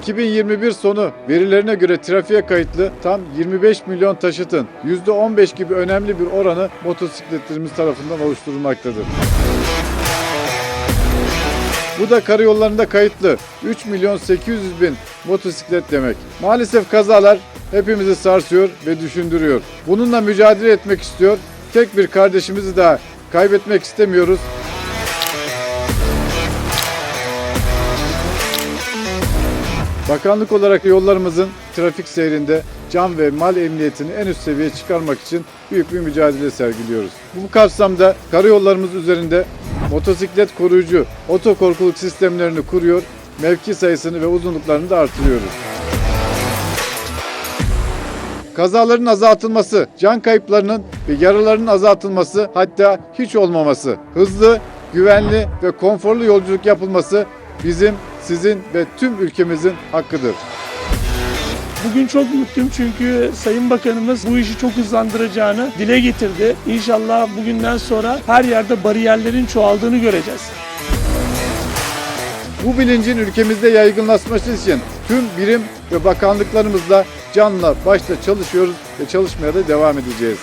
2021 sonu verilerine göre trafiğe kayıtlı tam 25 milyon taşıtın %15 gibi önemli bir oranı motosikletlerimiz tarafından oluşturulmaktadır. Bu da karayollarında kayıtlı 3 milyon 800 bin motosiklet demek. Maalesef kazalar hepimizi sarsıyor ve düşündürüyor. Bununla mücadele etmek istiyor. Tek bir kardeşimizi daha kaybetmek istemiyoruz. Bakanlık olarak yollarımızın trafik seyrinde can ve mal emniyetini en üst seviyeye çıkarmak için büyük bir mücadele sergiliyoruz. Bu kapsamda karayollarımız üzerinde motosiklet koruyucu otokorkuluk sistemlerini kuruyor, mevki sayısını ve uzunluklarını da artırıyoruz. Kazaların azaltılması, can kayıplarının ve yaralarının azaltılması hatta hiç olmaması, hızlı, güvenli ve konforlu yolculuk yapılması bizim, sizin ve tüm ülkemizin hakkıdır. Bugün çok mutluyum çünkü Sayın Bakanımız bu işi çok hızlandıracağını dile getirdi. İnşallah bugünden sonra her yerde bariyerlerin çoğaldığını göreceğiz. Bu bilincin ülkemizde yaygınlaşması için tüm birim ve bakanlıklarımızla canla başla çalışıyoruz ve çalışmaya da devam edeceğiz.